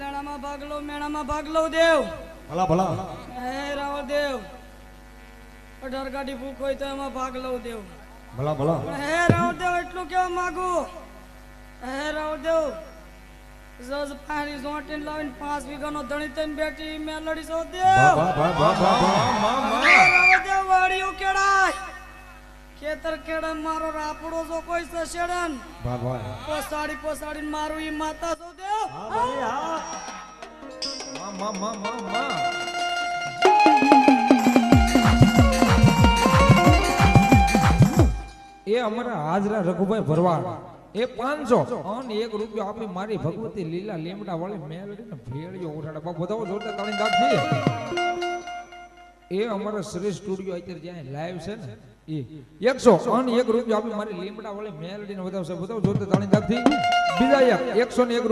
લેણામાં ભાગ લો મેળામાં ભાગ લો દેવ. ભલા ભલા. હે રાવણ દેવ. અઢાર ગાડી ભૂખ હોય તો એમાં ભાગ લઉં દેવ. ભલા ભલા. હે રાવણ દેવ એટલું કેવા માંગુ? હે રાવણ દેવ જજ પાણી જોટીને લાવીને પાંચ વીઘાનો ધણી થઈને બેઠી મેલડી સો દેવ. ભા દેવ વાડિયું કેળાય. ખેતર કેળા મારો રાપડો જો કોઈ સસેડન પોસાડી પોસાડીને મારું ઈ માતા સો દેવ. હા. માં માં માં માં એ અમારા હાજરા રઘુભાઈ ભરવાડ. એ પાંચસો અને એક રૂપિયો આપી મારી ભગવતી લીલા લીમડા વાળી મેળવીને ને ભેળિયો ઉઠાડે બાપ બધાઓ જોરદાર તાળી દાખી એ અમારા શ્રી સ્ટુડિયો અત્યારે જ્યાં લાઈવ છે ને, એ. એકસો અને એક રૂપિયો આપી મારી લીમડા વાળી મેળવીને બધા બધા જોરદાર તાળી દાખી બીજા એક, એકસો ને એક